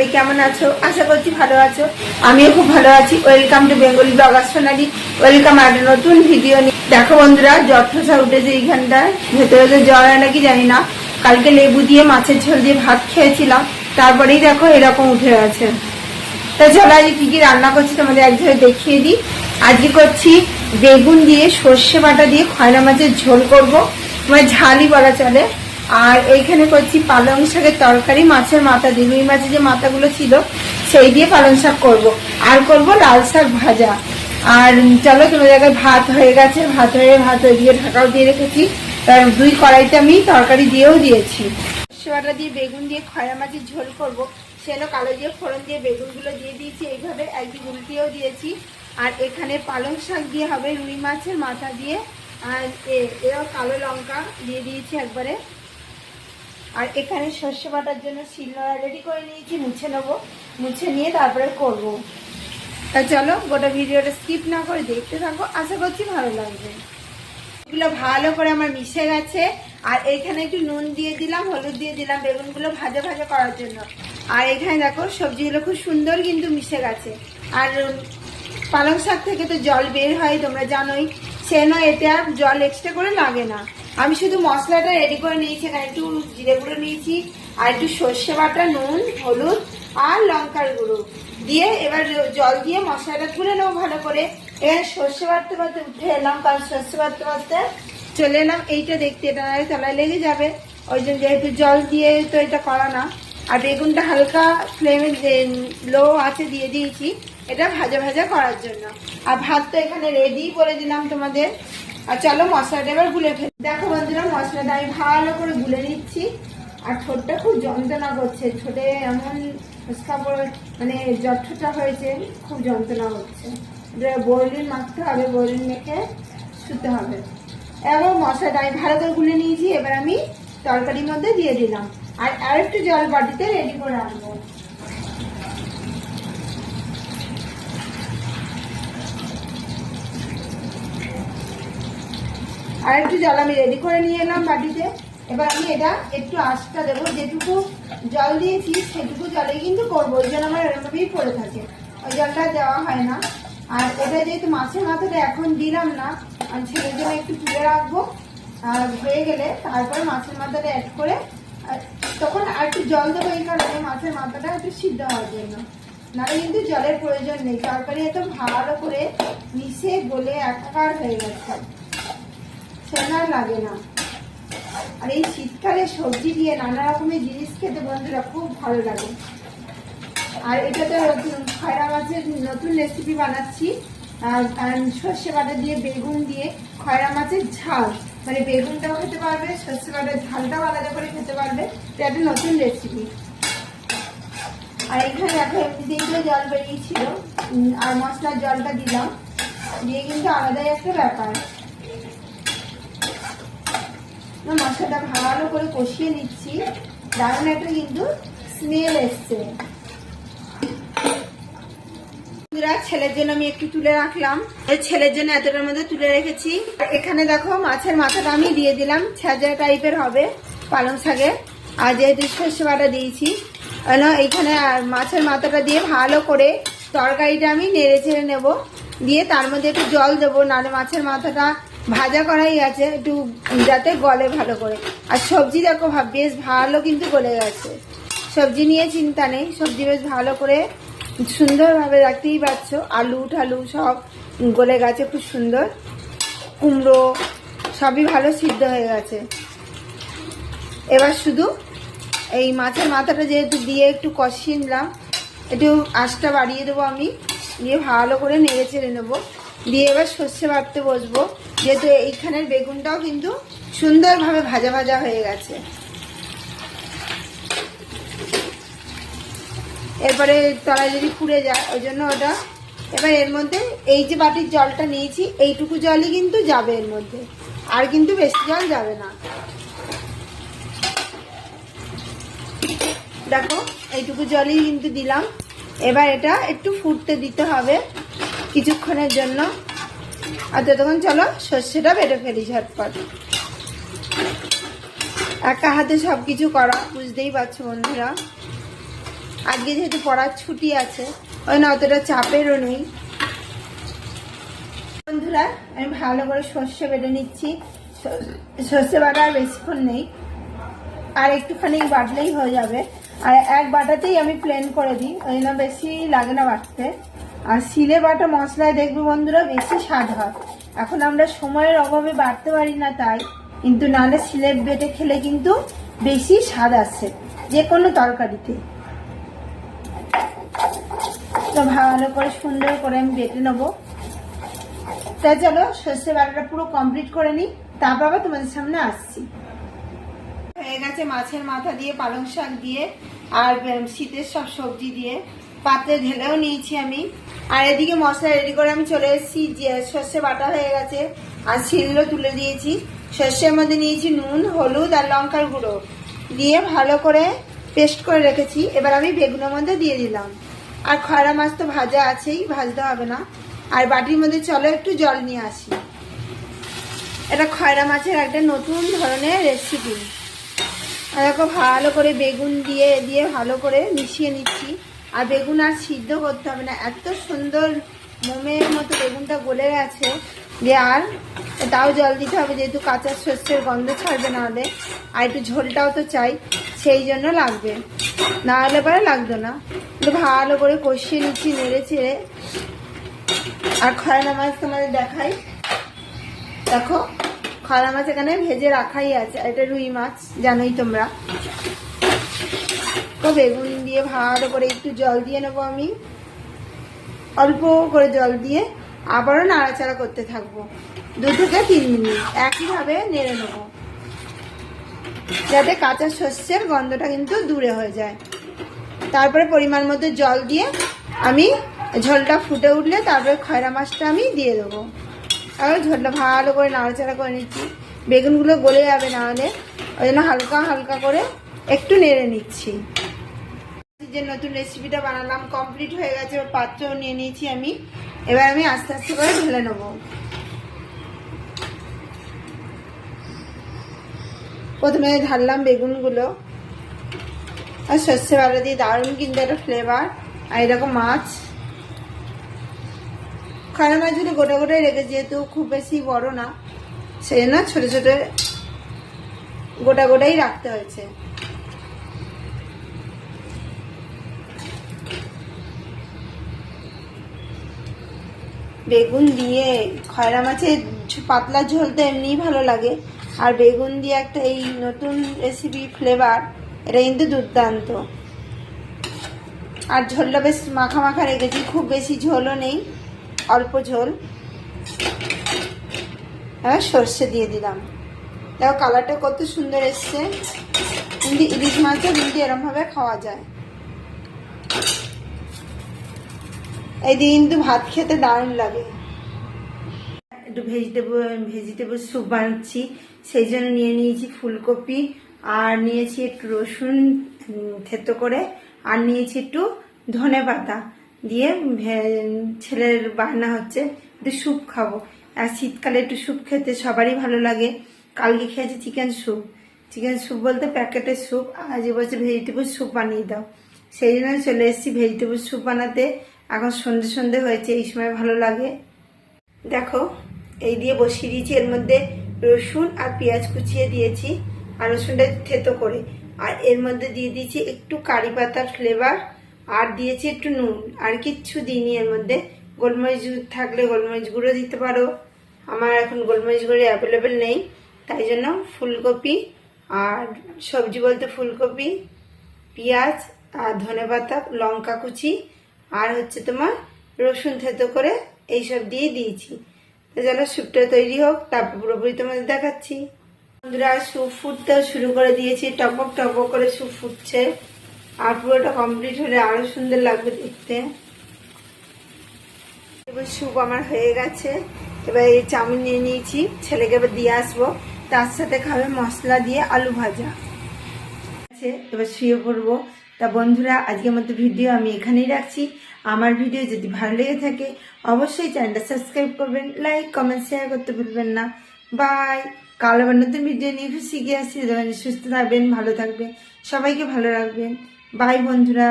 সবাই কেমন আছো? আশা করছি ভালো আছো। আমিও খুব ভালো আছি। Welcome to Bengali blogger Sonali welcome আর নতুন ভিডিও নিয়ে। দেখো বন্ধুরা জ্বর ঠোসা উঠেছে এইখানটায়। ভেতরে তো জ্বর হয় নাকি জানি না। কালকে লেবু দিয়ে মাছের ঝোল দিয়ে ভাত খেয়েছিলাম। তারপরেই দেখো এরকম উঠে গেছে। তা চলো আজকে কি কি রান্না করছি তোমাদের একধারে দেখিয়ে দিই। আজকে করছি বেগুন দিয়ে সর্ষে বাটা দিয়ে খয়না মাছের ঝোল করব। মানে ঝালই বলা চলে। আর এইখানে করছি পালং শাকের তরকারি, মাছের মাথা দিয়ে রুই মাছের যে মাথাগুলো ছিল, সেই দিয়ে পালং শাক করব। আর করব লাল শাক ভাজা। আর চলো তোমার জায়গায় ভাত হয়ে গেছে, ভাত হয়ে ভাত হয়ে দিয়ে ঢাকাও দিয়ে রেখেছি। দুই কড়াইতে আমি তরকারি দিয়েও দিয়েছি। বাটা দিয়ে বেগুন দিয়ে খয়া মাছের ঝোল করব। সেজন্য কালো দিয়ে ফোড়ন দিয়ে বেগুনগুলো দিয়ে দিয়েছি, এইভাবে একদিন উল্টিয়েও দিয়েছি। আর এখানে পালং শাক দিয়ে হবে রুই মাছের মাথা দিয়ে। আর এ- এও কালো লঙ্কা দিয়ে দিয়েছি একবারে। আর এখানে সর্ষে বাটার জন্য শিলনোড়া রেডি করে নিয়েছি, মুছে নেব। মুছে নিয়ে তারপরে করব। তা চলো, গোটা ভিডিওটা স্কিপ না করে দেখতে থাকো, আশা করছি ভালো লাগবে। এগুলো ভালো করে আমার মিশে গেছে। আর এখানে একটু নুন দিয়ে দিলাম, হলুদ দিয়ে দিলাম, বেগুনগুলো ভাজা ভাজা করার জন্য। আর এখানে দেখো, সবজিগুলো খুব সুন্দর কিন্তু মিশে গেছে। আর পালং শাক থেকে তো জল বের হয়, তোমরা জানোই। সেন এতে আর জল এক্সট্রা করে লাগে না। আমি শুধু মশলাটা রেডি করে নিয়েছি, এখানে একটু জিরে গুঁড়ো নিয়েছি, আর একটু সর্ষে বাটা, নুন, হলুদ, আর লঙ্কার গুঁড়ো। দিয়ে এবার জল দিয়ে মশলাটা তুলে নেব ভালো করে। এখানে সর্ষে বাটতে বাটতে উঠে এলাম, কারণ সর্ষে বাটতে বাটতে চলে এলাম। এইটা দেখতে এটা নাহলে তলায় লেগে যাবে। ওই জন্য যেহেতু জল দিয়ে তো এটা করা না। আর বেগুনটা হালকা ফ্লেমে লো আছে দিয়ে দিয়েছি, এটা ভাজা ভাজা করার জন্য। আর ভাত তো এখানে রেডি করে দিলাম তোমাদের। আর চলো মশলাটা এবার গুলে ফেলি। দেখো বন্ধুরা, মশলাটা আমি ভালো করে গুলে নিচ্ছি। আর ঠোঁটটা খুব যন্ত্রণা করছে। ঠোঁটে এমন পড়ে মানে জটটা হয়েছে, খুব যন্ত্রণা হচ্ছে। বরলিন মাখতে হবে বরলিন মেখে শুতে হবে। এবার মশলাটা আমি ভালো করে গুলে নিয়েছি। এবার আমি তরকারির মধ্যে দিয়ে দিলাম। আর আর একটু জল বাটিতে রেডি করে আনব। আর একটু জল আমি রেডি করে নিয়ে এলাম বাটিতে। এবার আমি এটা একটু আঁচটা দেবো। যেটুকু জল দিয়েছি, সেটুকু জলে কিন্তু করব। ওই জন্য আমার এরকমভাবেই পড়ে থাকে। ওই জলটা দেওয়া হয় না। আর এটা যেহেতু মাছের মাথাটা এখন দিলাম না। আমি ছেলের জন্য একটু তুলে রাখব। আর হয়ে গেলে তারপরে মাছের মাথাটা অ্যাড করে তখন আর একটু জল দেবো এই কারণে মাছের মাথাটা একটু সিদ্ধ হওয়ার জন্য। নাহলে কিন্তু জলের প্রয়োজন নেই। তরকারি এত ভালো করে মিশে গলে একাকার হয়ে গেছে। সেনা লাগে না? আর এই শীতকালে সবজি দিয়ে নানা রকমের জিনিস খেতে বন্ধুরা খুব ভালো লাগে। আর এটা তো খয়রা মাছের নতুন রেসিপি বানাচ্ছি। সর্ষে বাটা দিয়ে, বেগুন দিয়ে, খয়রা মাছের ঝাল। মানে বেগুনটাও খেতে পারবে, সর্ষে বাটার ঝালটাও আলাদা করে খেতে পারবে। এটা একটা নতুন রেসিপি আর এখানে দেখো, এমনিতেই জল বেরিয়েছিল। আর মশলার জলটা দিলাম। দিয়ে কিন্তু আলাদাই একটা ব্যাপার। মশলাটা ভালো করে কষিয়ে নিচ্ছি। দারুণ একটা কিন্তু স্মেল এসছে। ছেলের জন্য আমি একটু তুলে রাখলাম। ছেলের জন্য এতটার মধ্যে তুলে রেখেছি। এখানে দেখো, মাছের মাথাটা আমি দিয়ে দিলাম। ছেঁচা টাইপের হবে পালং শাকে আর যেহেতু সর্ষে বাটা দিয়েছি কেন এইখানে মাছের মাথাটা দিয়ে ভালো করে তরকারিটা আমি নেড়ে ছেড়ে নেব। দিয়ে তার মধ্যে একটু জল দেবো, নাহলে মাছের মাথাটা ভাজা করাই আছে, একটু যাতে গলে ভালো করে। আর সবজি দেখো বেশ ভালো কিন্তু গলে গেছে। সবজি নিয়ে চিন্তা নেই, সবজি বেশ ভালো করে সুন্দরভাবে রাখতেই পারছ। আলু ঠালু সব গলে গেছে খুব সুন্দর। কুমড়ো সবই ভালো সিদ্ধ হয়ে গেছে। এবার শুধু এই মাছের মাথাটা যেহেতু দিয়ে একটু কষিয়ে নিলাম, একটু আঁচটা বাড়িয়ে দেবো আমি। দিয়ে ভালো করে নেড়ে চেড়ে নেব। দিয়ে এবার সর্ষে বাটতে বসবো। যেহেতু এইখানের বেগুনটাও কিন্তু সুন্দরভাবে ভাজা ভাজা হয়ে গেছে। এরপরে তলায় যদি পুড়ে যায়, ওই জন্য ওটা এবার এর মধ্যে এই যে বাটির জলটা নিয়েছি, এইটুকু জলই কিন্তু যাবে এর মধ্যে। আর কিন্তু বেশি জল যাবে না। দেখো, এইটুকু জলই কিন্তু দিলাম। এবার এটা একটু ফুটতে দিতে হবে কিছুক্ষণের জন্য। আর ততক্ষণ চলো সর্ষেটা বেটে ফেলি ঝটপট। একা হাতে সব কিছু করা, বুঝতেই পারছ বন্ধুরা। আজকে যেহেতু পড়ার ছুটি আছে, ওই না অতটা চাপেরও নেই। বন্ধুরা, আমি ভালো করে সর্ষে বেটে নিচ্ছি। সর্ষে বাটা আর বেশিক্ষণ নেই। আর একটুখানি বাটলেই হয়ে যাবে। আর এক বাটাতেই আমি প্লেন করে দিই, ওই জন্য বেশি লাগে না বাটতে। আর সিলে বাটা মশলায় দেখবে বন্ধুরা, বেশি স্বাদ হয়। এখন আমরা সময়ের অভাবে বাড়তে পারি না তাই, কিন্তু নাহলে সিলে বেটে খেলে কিন্তু বেশি স্বাদ আসে যে কোনো তরকারিতে। তো ভালো করে, সুন্দর করে আমি বেটে নেব। তা চলো, সর্ষে বাটাটা পুরো কমপ্লিট করে নিই তারপর আবার তোমাদের সামনে আসছি। হয়ে গেছে মাছের মাথা দিয়ে পালং শাক দিয়ে, আর শীতের সব সবজি দিয়ে। পাত্রে ঢেলেও নিয়েছি আমি। আর এদিকে মশলা রেডি করে আমি চলে এসেছি, যে সর্ষে বাটা হয়ে গেছে, আর শিলও তুলে দিয়েছি। সর্ষের মধ্যে নিয়েছি নুন, হলুদ আর লঙ্কার গুঁড়ো। দিয়ে ভালো করে পেস্ট করে রেখেছি। এবার আমি বেগুনের মধ্যে দিয়ে দিলাম। আর খয়রা মাছ তো ভাজা আছেই, ভাজতে হবে না। আর বাটির মধ্যে চলো একটু জল নিয়ে আসি। এটা খয়রা মাছের একটা নতুন ধরনের রেসিপি দেখো, ভালো করে বেগুন দিয়ে দিয়ে ভালো করে মিশিয়ে নিচ্ছি। আর বেগুন আর সিদ্ধ করতে হবে না। এত সুন্দর মোমের মতো বেগুনটা গলে গেছে যে আর তাও জল দিতে হবে, যেহেতু কাঁচা শস্যের গন্ধ ছাড়বে না হলে। আর একটু ঝোলটাও তো চাই, সেই জন্য লাগবে। না হলে পরে লাগতো না। ভালো করে কষিয়ে নিচ্ছি, নেড়ে চেড়ে। আর খয়না মাছ তোমাদের দেখাই। দেখো, খয়রা মাছ এখানে ভেজে রাখাই আছে এটা রুই মাছ, জানোই তোমরা। তো বেগুন দিয়ে ভালো করে একটু জল দিয়ে নেব আমি। অল্প করে জল দিয়ে আবারও নাড়াচাড়া করতে থাকব। দু থেকে তিন মিনিট একইভাবে নেড়ে নেব। যাতে কাঁচা শস্যের গন্ধটা কিন্তু দূরে হয়ে যায়। তারপরে পরিমাণ মতো জল দিয়ে আমি ঝোলটা ফুটে উঠলে তারপরে খয়রা মাছটা আমি দিয়ে দেবো। আর ঝোলটা ভালো করে নাড়াচাড়া করে নিচ্ছি। বেগুনগুলো গলে যাবে নাহলে ওই জন্য হালকা হালকা করে একটু নেড়ে নিচ্ছি। যে নতুন রেসিপিটা বানালাম কমপ্লিট হয়ে গেছে ওর পাত্রও নিয়ে নিয়েছি আমি। এবার আমি আস্তে আস্তে করে ঢেলে নেব। প্রথমে ঢাললাম বেগুনগুলো। আর সর্ষে বাটা দিয়ে দারুণ কিন্তু একটা ফ্লেভার আর এরকম মাছ। খানা মাছগুলো গোটা গোটাই রেখে, যেহেতু খুব বেশি বড় না, সেই জন্য ছোটো ছোটো গোটা গোটাই রাখতে হয়েছে। বেগুন দিয়ে খয়রা মাছের পাতলা ঝোল তো এমনিই ভালো লাগে। আর বেগুন দিয়ে একটা এই নতুন রেসিপি ফ্লেভার এটা কিন্তু দুর্দান্ত। আর ঝোলটা বেশ মাখা মাখা রেখেছি, খুব বেশি ঝোলও নেই, অল্প ঝোল। এবার সর্ষে দিয়ে দিলাম। দেখো কালারটা কত সুন্দর এসছে। কিন্তু ইলিশ মাছও কিন্তু এরমভাবে খাওয়া যায়। এই দিয়ে কিন্তু ভাত খেতে দারুণ লাগে। একটু ভেজিটেবল ভেজিটেবল স্যুপ বানাচ্ছি, সেই জন্য নিয়ে নিয়েছি ফুলকপি, আর নিয়েছি একটু রসুন থেতো করে, আর নিয়েছি একটু ধনে পাতা দিয়ে ছেলের বায়না হচ্ছে একটু স্যুপ খাব। আর শীতকালে একটু স্যুপ খেতে সবারই ভালো লাগে। কালকে খেয়েছি চিকেন স্যুপ চিকেন স্যুপ বলতে প্যাকেটের স্যুপ আজ বলছে ভেজিটেবল স্যুপ বানিয়ে দাও। সেই জন্য চলে এসেছি ভেজিটেবল স্যুপ বানাতে। এখন সন্ধে সন্ধে হয়েছে, এই সময় ভালো লাগে। দেখো, এই দিয়ে বসিয়ে দিয়েছি। এর মধ্যে রসুন আর পেঁয়াজ কুচিয়ে দিয়েছি আর রসুনটা থেতো করে। আর এর মধ্যে দিয়ে দিয়েছি একটু কারি পাতার ফ্লেভার আর দিয়েছি একটু নুন। আর কিচ্ছু দিইনি এর মধ্যে। গোলমরিচ থাকলে গোলমরিচ গুঁড়ো দিতে পারো। আমার এখন গোলমরিচ গুঁড়ো অ্যাভেলেবেল নেই। তাই জন্য ফুলকপি আর সবজি বলতে ফুলকপি, পেঁয়াজ আর ধনেপাতা, লঙ্কা কুচি আর হচ্ছে তোমার রসুন থেতো করে এইসব দিয়ে দিয়েছি। চলো স্যুপটা তৈরি হোক, তারপর পুরোপুরি তোমাদের দেখাচ্ছি। বন্ধুরা, স্যুপ ফুটতেও শুরু করে দিয়েছি। টপক টপক করে স্যুপ ফুটছে। আর পুরোটা কমপ্লিট হলে আরও সুন্দর লাগবে দেখতে। এবার স্যুপ আমার হয়ে গেছে। এবার এই চাউমিন নিয়ে নিয়েছি। ছেলেকে এবার দিয়ে আসব। তার সাথে খাবে মশলা দিয়ে আলু ভাজা। আছে এবার শুয়ে পড়ব। তা বন্ধুরা, আজকের মতো ভিডিও আমি এখানেই রাখছি। আমার ভিডিও যদি ভালো লেগে থাকে, অবশ্যই চ্যানেলটা সাবস্ক্রাইব করবেন লাইক কমেন্ট শেয়ার করতে ভুলবেন না। বাই কাল আবার নতুন ভিডিও নিয়ে শিখে আসছি। সুস্থ থাকবেন, ভালো থাকবেন, সবাইকে ভালো রাখবেন। বাই বন্ধুরা!